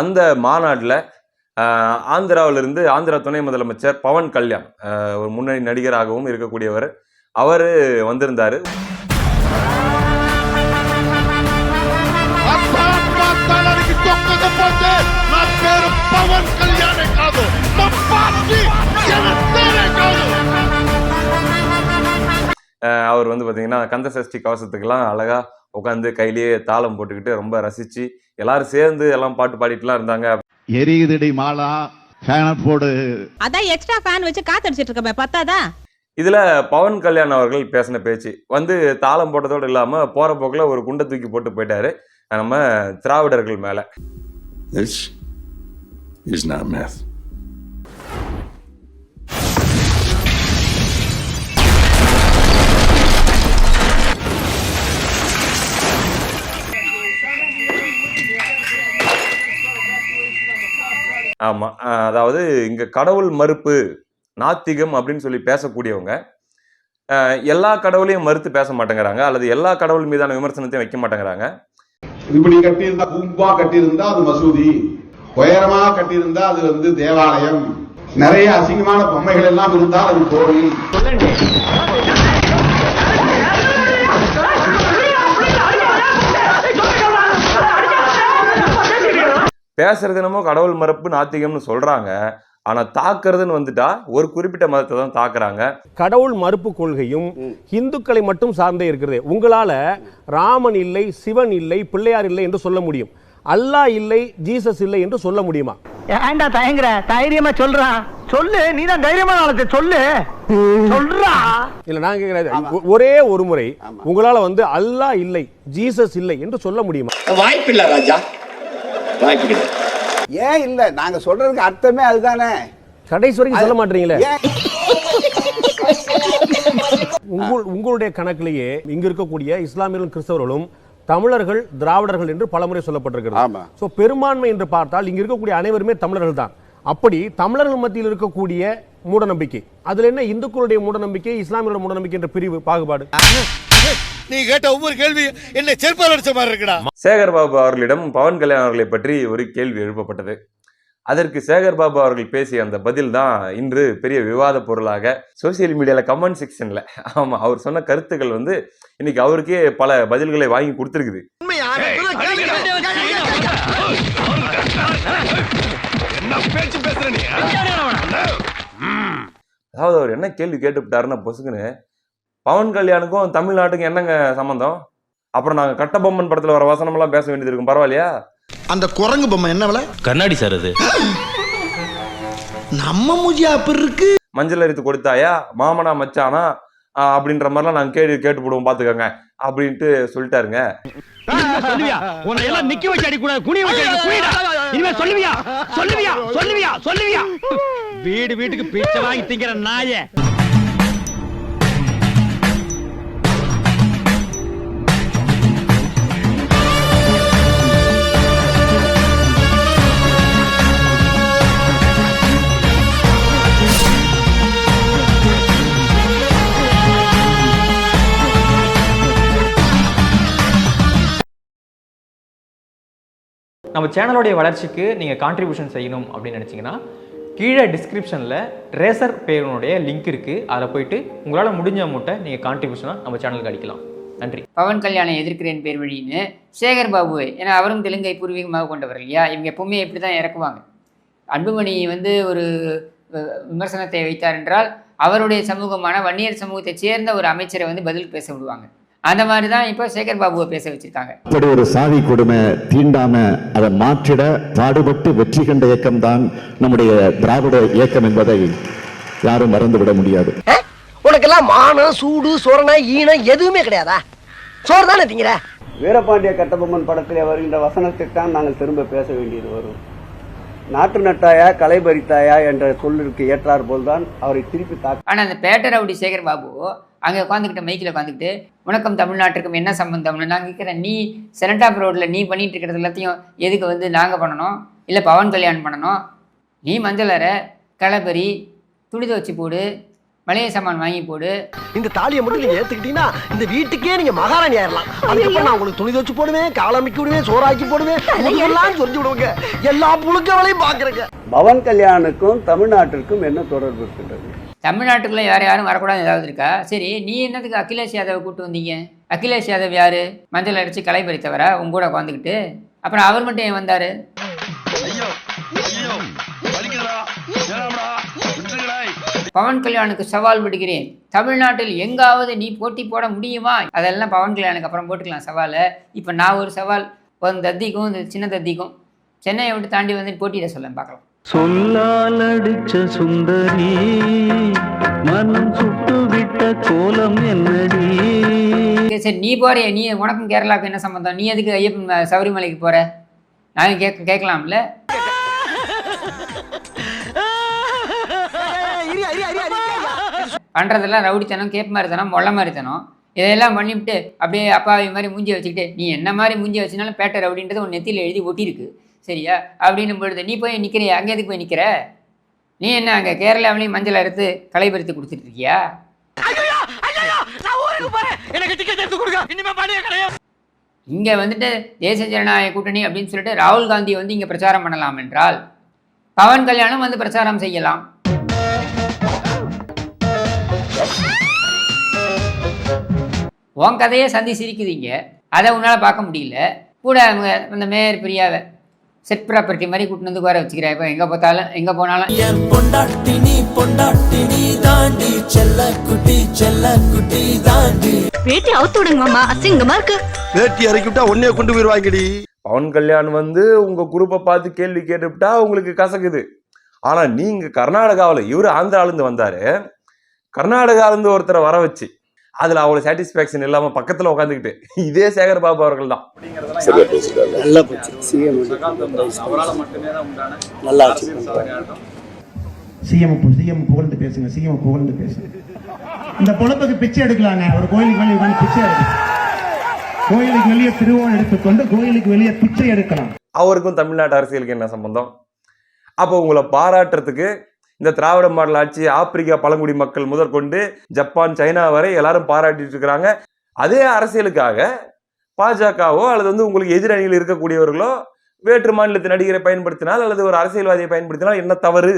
அந்த மாநாட்டில் ஆந்திராவிலிருந்து ஆந்திரா துணை முதலமைச்சர் பவன் கல்யாண் ஒரு முன்னணி நடிகராகவும் இருக்கக்கூடியவர். அவர் வந்திருந்தார். அவர் வந்து பார்த்தீங்கன்னா கந்த சஷ்டி கவசத்துக்கெல்லாம் அழகாக உட்காந்து கையிலேயே தாளம் போட்டுக்கிட்டு ரொம்ப ரசிச்சு எல்லாரும் சேர்ந்து எல்லாம் பாட்டு பாடிட்டுலாம் இருந்தாங்க. எரியுதடி மாலா ஃபேனை போடு. அதான் எக்ஸ்ட்ரா ஃபேன் வச்சு காத்தடிச்சிட்டு இருக்கமே பத்தாதா? இதுல பவன் கல்யாண் அவர்கள் பேசின பேச்சு. வந்து தாளம் போட்டதோடு இல்லாம போற போக்குல ஒரு குண்டை தூக்கி போட்டு போயிட்டாரு நம்ம திராவிடர்கள் மேல. ஆமா. அதாவது இங்க கடவுள் மறுப்பு நாத்திகம் அப்படின்னு சொல்லி பேசக்கூடியவங்க ஆஹ் எல்லா கடவுளையும் மறுத்து பேச மாட்டேங்கிறாங்க அல்லது எல்லா கடவுள் மீதான விமர்சனத்தையும் வைக்க மாட்டேங்கிறாங்க. இப்படி கட்டியிருந்தா கும்பா கட்டியிருந்தா அது மசூதி உயரமா கட்டியிருந்தா அது வந்து தேவாலயம். நிறைய அசிங்கமான பொம்மைகள் எல்லாம் இருந்தால் அது கோவில் பேசுறது என்னமோ கடவுள் மறுப்பு நாத்திகம்னு சொல்றாங்க. ஆனா தாக்குறதுன்னு வந்துட்டா ஒரு குறிப்பிட்ட மதத்தை தான் தாக்குறாங்க. கடவுள் மறுப்பு கொள்கையும் இந்துக்களை மட்டும் சார்ந்தே இருக்கிறது. உங்களால ராமன் இல்லை சிவன் இல்லை பிள்ளையார் இல்லை என்று சொல்ல முடியும். அல்லாஹ் இல்லை ஜீசஸ் இல்லை என்று சொல்ல முடியுமா? ஏன்டா தயங்குற? தைரியமா சொல்றான் சொல்லு நீ தான் தைரியமா நாளத்தை சொல்லு. சொல்றா. இல்ல நான் கேட்கிறேன் ஒ- ஒரே ஒரு முறை உங்களால வந்து அல்லாஹ் இல்லை ஜீசஸ் இல்லை என்று சொல்ல முடியுமா? வாய்ப்பில்லை ராஜா. வாய்ப்பு ஏன் இல்ல? நாங்க சொல்றதுக்கு அர்த்தமே அதுதானே. கடைசி வரைக்கும் சொல்ல மாட்டீங்களே? உங்கள் உங்களுடைய கணக்கிலேயே இங்க இருக்கக்கூடிய இஸ்லாமியர்களும் கிறிஸ்தவர்களும் தமிழர்கள் திராவிடர்கள் என்று பலமுறை சொல்லப்பட்டிருக்கிறது. பெரும்பான்மை என்று பார்த்தால் இங்க இருக்கக்கூடிய அனைவருமே தமிழர்கள் தான். அப்படி தமிழர்கள் மத்தியில் இருக்கக்கூடிய மூடநம்பிக்கை. அதுல என்ன இந்துக்களுடைய மூடநம்பிக்கை இஸ்லாமியர்களுடைய மூடநம்பிக்கை என்ற பிரிவு பாகுபாடு? நீ கேட்ட ஒவ்வொரு கேள்வி என்ன செருப்பால் அடிச்ச மாதிரி இருக்குடா சேகர் பாபு அவர்களிடம் பவன் கல்யாண் அவர்களை பற்றி ஒரு கேள்வி எழுப்பப்பட்டது அதற்கு சேகர் பாபு அவர்கள் பேசிய அந்த பதில் தான் இன்று பெரிய விவாத பொருளாக சோசியல் மீடியால கமெண்ட் செக்ஷன்ல ஆமா அவர் சொன்ன கருத்துக்கள் வந்து இன்னைக்கு அவருக்கே பல பதில்களை வாங்கி கொடுத்துருக்குது அதாவது அவர் என்ன கேள்வி கேட்டுவிட்டாருன்னா பொசுக்குன்னு பவன் கல்யாணுக்கும் தமிழ்நாட்டுக்கும் என்னங்க சம்பந்தம்? அப்புறம் நாங்க கட்டபொம்மன் படத்துல வர வசனமெல்லாம் பேச வேண்டியது இருக்கும் பரவாயில்லையா? அந்த குரங்கு பொம்மை என்ன விலை? கண்ணாடி சார் அது. நம்ம மூஜி அப்படி இருக்கு? மஞ்சள் அரித்து கொடுத்தாயா? மாமனா மச்சானா? அப்படின்ற மாதிரிலாம் நாங்க கேட்டு கேட்டு போடுவோம் பாத்துக்கோங்க அப்படின்ட்டு சொல்லிட்டாருங்க. சொல்லுவியா? உன்னை எல்லாம் நிக்க வச்சு அடி கூடாது குனிய வச்சு அடி குனிடா இனிமே சொல்லுவியா? சொல்லுவியா? சொல்லுவியா? சொல்லுவியா? வீடு வீட்டுக்கு பிச்சை வாங்கி திங்கிற நாயே. நம்ம சேனலோடைய வளர்ச்சிக்கு நீங்கள் கான்ட்ரிபியூஷன் செய்யணும் அப்படின்னு நினச்சிங்கன்னா கீழே டிஸ்கிரிப்ஷனில் ரேசர் பேருனுடைய லிங்க் இருக்குது அதில் போயிட்டு உங்களால் முடிஞ்ச அமௌண்ட்டை நீங்கள் கான்ட்ரிபியூஷனாக நம்ம சேனலுக்கு அடிக்கலாம். நன்றி. பவன் கல்யாணம் எதிர்க்கிறேன் பேர் வழின்னு சேகர் பாபு. ஏன்னா அவரும் தெலுங்கை பூர்வீகமாக கொண்டவர் இல்லையா? இவங்க எப்பவுமே இப்படி தான் இறக்குவாங்க. அன்புமணி வந்து ஒரு விமர்சனத்தை வைத்தார் என்றால் அவருடைய சமூகமான வன்னியர் சமூகத்தைச் சேர்ந்த ஒரு அமைச்சரை வந்து பதில் பேச விடுவாங்க. அந்த மாதிரி தான் இப்போ சேகர் பாபுவை பேச வச்சிருக்காங்க. அப்படி ஒரு சாதி கொடுமை தீண்டாம அதை மாற்றிட பாடுபட்டு வெற்றி கண்ட இயக்கம் தான் நம்முடைய திராவிட இயக்கம் என்பதை யாரும் மறந்துவிட முடியாது. உனக்கெல்லாம் மானம் சூடு சொரணை ஈனம் எதுவுமே கிடையாதா? சோறு தானே திங்கிற? வீரபாண்டிய கட்டபொம்மன் படத்திலே வருகின்ற வசனத்தை தான் நாங்கள் திரும்ப பேச வேண்டியது வரும். நாட்டு நட்டாயா களை பறித்தாயா என்ற சொல்லிற்கு ஏற்றார் போல்தான் அவரை திருப்பி தாக்க ஆனால் அந்த பேட்டை ரவுடி சேகர் பாபு அங்கே உட்காந்துக்கிட்ட மைக்கில் உட்காந்துக்கிட்டு வணக்கம் தமிழ்நாட்டுக்கும் என்ன சம்பந்தம்னு? நான் கேட்குறேன் நீ செனட்டாப் ரோட்டில் நீ பண்ணிட்டு இருக்கிறது எல்லாத்தையும் எதுக்கு வந்து நாங்கள் பண்ணணும்? இல்லை பவன் கல்யாணம் பண்ணணும்? நீ மஞ்சள் அரை களபரி துணி துவச்சி போடு மளிகை சாமான் வாங்கி போடு. இந்த தாலியை மட்டும் நீங்க ஏத்துக்கிட்டீங்கன்னா இந்த வீட்டுக்கே நீங்க மகாராணி ஆயிரலாம். அதுக்கப்புறம் நான் உங்களுக்கு துணி துவச்சு போடுவேன் காலமிக்கி விடுவேன் சோறாக்கி போடுவேன் எல்லாம் சொல்லி விடுவேங்க. எல்லா புழுக்க வேலையும் பாக்குறேங்க. பவன் கல்யாணுக்கும் தமிழ்நாட்டிற்கும் என்ன தொடர்பு இருக்கின்றது? தமிழ்நாட்டுக்குள்ள வேற யாரும் வரக்கூடாது ஏதாவது இருக்கா? சரி நீ என்னத்துக்கு அகிலேஷ் யாதவை கூட்டு வந்தீங்க? அகிலேஷ் யாதவ் யாரு? மஞ்சள் அடிச்சு களை பறித்தவரா? உங்க கூட உட்காந்துக்கிட்டு அப்புறம் அவர் மட்டும் ஏன் வந்தாரு? பவன் கல்யாணுக்கு சவால் விடுகிறேன். தமிழ்நாட்டில் எங்காவது நீ போட்டி போட முடியுமா? அதெல்லாம் பவன் கல்யாணுக்கு அப்புறம் போட்டுக்கலாம் சவாலை. இப்போ நான் ஒரு சவால். ஒரு தத்திக்கும் இந்த சின்ன தத்திக்கும். சென்னையை விட்டு தாண்டி வந்து போட்டியிட சொல்ல பார்க்கலாம். சொல்லால் அடிச்ச சுந்தரி மனம் சுட்டு விட்ட கோலம் என்னடி? சரி, நீ போறிய நீ உனக்கும் கேரளாவுக்கு என்ன சம்பந்தம்? நீ எதுக்கு ஐயப்பன் சபரிமலைக்கு போற? நாங்கள் கேட்க கேட்கலாம்ல? பண்றதெல்லாம் ரவுடித்தனம் கேப் மாதிரித்தனம் மொள்ள மாதிரித்தனம் இதெல்லாம் பண்ணிவிட்டு அப்படியே அப்பாவி மாதிரி மூஞ்சி வச்சுக்கிட்டு நீ என்ன மாதிரி மூஞ்சி வச்சுனாலும் பேட்டை ரவுடின்றது உன் நெத்தியில் எழுதி ஒட்டியிருக்கு. சரியா? அப்படின்னு பொழுது நீ போய் நிற்கிறியா அங்கே எதுக்கு போய் நிற்கிற நீ என்ன அங்கே கேரளாவிலையும் மஞ்சள் அறுத்து களை பறித்து கொடுத்துட்டு இருக்கியா? இங்கே வந்துட்டு தேசிய ஜனநாயக கூட்டணி அப்படின்னு சொல்லிட்டு ராகுல் காந்தி வந்து இங்கே பிரச்சாரம் பண்ணலாம் என்றால் பவன் கல்யாணம் வந்து பிரச்சாரம் செய்யலாம். உன் கதையே சந்தி சிரிக்குதுங்க அதை உன்னால் பார்க்க முடியல. கூட அவங்க அந்த மேயர் பிரியாவை செட் ப்ராப்பர்ட்டி மாதிரி கூட்டிட்டு வந்து உட்கார வச்சுக்கிறா இப்போ எங்கே பார்த்தாலும் எங்கே போனாலும். வேட்டி அவுத்து விடுங்க மாமா அசிங்கமா இருக்கு வேட்டி இறக்கி விட்டா உன்னைய கொண்டு போயிருவாங்கடி பவன் கல்யாண் வந்து உங்க குரூப்பை பார்த்து கேள்வி கேட்டுவிட்டா உங்களுக்கு கசக்குது. ஆனா நீங்க கர்நாடகாவில் இவரு ஆந்திரால இருந்து வந்தாரு. கர்நாடகால இருந்து ஒருத்தரை வர வச்சு அதுல அவ்வளவு சாட்டிஸ்பாக்சன் இல்லாம பக்கத்துல உட்காந்துக்கிட்டு இதே சேகர் பாபு அவர்கள் தான் நல்லா போச்சு. சிஎம் நல்லா சிஎம் சிஎம் புகழ்ந்து பேசுங்க சிஎம் புகழ்ந்து பேசுங்க. இந்த பொழப்புக்கு பிச்சை எடுக்கலாங்க. ஒரு கோயிலுக்கு வெளியே உட்கார்ந்து பிச்சை எடுக்கலாம் கோயிலுக்கு வெளியே திருவோணம் எடுத்துக்கொண்டு கோயிலுக்கு வெளியே பிச்சை எடுக்கலாம். அவருக்கும் தமிழ்நாட்டு அரசியலுக்கு என்ன சம்பந்தம்? அப்போ உங்களை பாராட்டுறதுக்கு இந்த திராவிட மாடல் ஆட்சி ஆப்பிரிக்கா பழங்குடி மக்கள் முதற்கொண்டு ஜப்பான் சைனா வரை எல்லாரும் பாராட்டிட்டு இருக்கிறாங்க. அதே அரசியலுக்காக பாஜகவோ அல்லது வந்து உங்களுக்கு எதிரணியில் இருக்கக்கூடியவர்களோ வேற்று மாநிலத்து நடிகரை பயன்படுத்தினால் அல்லது ஒரு அரசியல்வாதியை பயன்படுத்தினால் என்ன தவறு?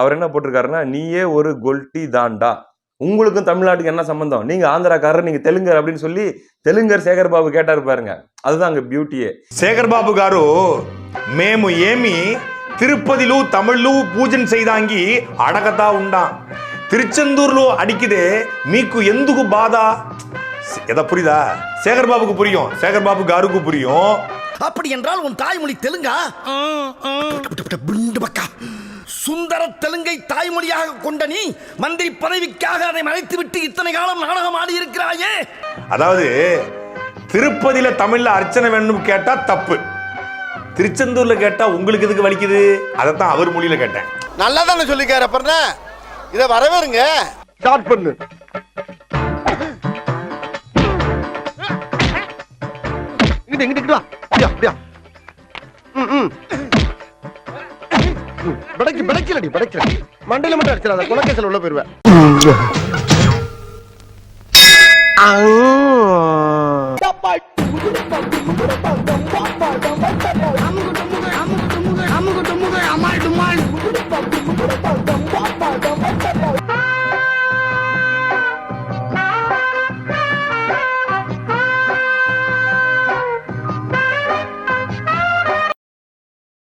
அவர் என்ன போட்டிருக்காருன்னா நீயே ஒரு கொல்டி தாண்டா. உங்களுக்கும் தமிழ்நாட்டுக்கு என்ன சம்பந்தம்? நீங்க ஆந்திராக்காரர் நீங்க தெலுங்கர் அப்படின்னு சொல்லி தெலுங்கர் சேகர் பாபு கேட்டாரு பாருங்க. அதுதான் அங்க பியூட்டியே சேகர் பாபு காரு மேமு ஏமி తిరుపతిలో తమిళ్లు పూజన చేయడానికి అడగతా ఉండాం తిరుచెందూరులో అడిగితే మీకు ఎందుకు బాధ எதா புரியுதா சேகர் பாபுக்கு புரியும் சேகர் பாபு காருக்கு புரியும் அப்படி என்றால் உன் தாய்மொழி தெலுங்கா பிண்டு பக்கா சுந்தர தெலுங்கை தாய்மொழியாக கொண்ட நீ மந்திரி பதவிக்காக அதை மறைத்துவிட்டு இத்தனை காலம் நாடகம் ஆடி இருக்கிறாயே அதாவது திருப்பதியில தமிழ்ல அர்ச்சனை வேணும்னு கேட்டா தப்பு திருச்செந்தூர்ல கேட்டா உங்களுக்கு எதுக்கு வலிக்குது? அதைத்தான் அவர் மொழியில கேட்டேன். நல்லா தானே சொல்லிக்காரு அப்புறம் இதை வரவேறுங்க. ஸ்டார்ட் பண்ணு. இங்கிட்டு இங்கிட்டு வா. அப்படியா அப்படியா. ம் ம். படைக்கு படைக்கலடி படைக்கல மண்டையில மட்டும் அடிச்சிடாத குலக்கேசல் உள்ள போயிருவேன்.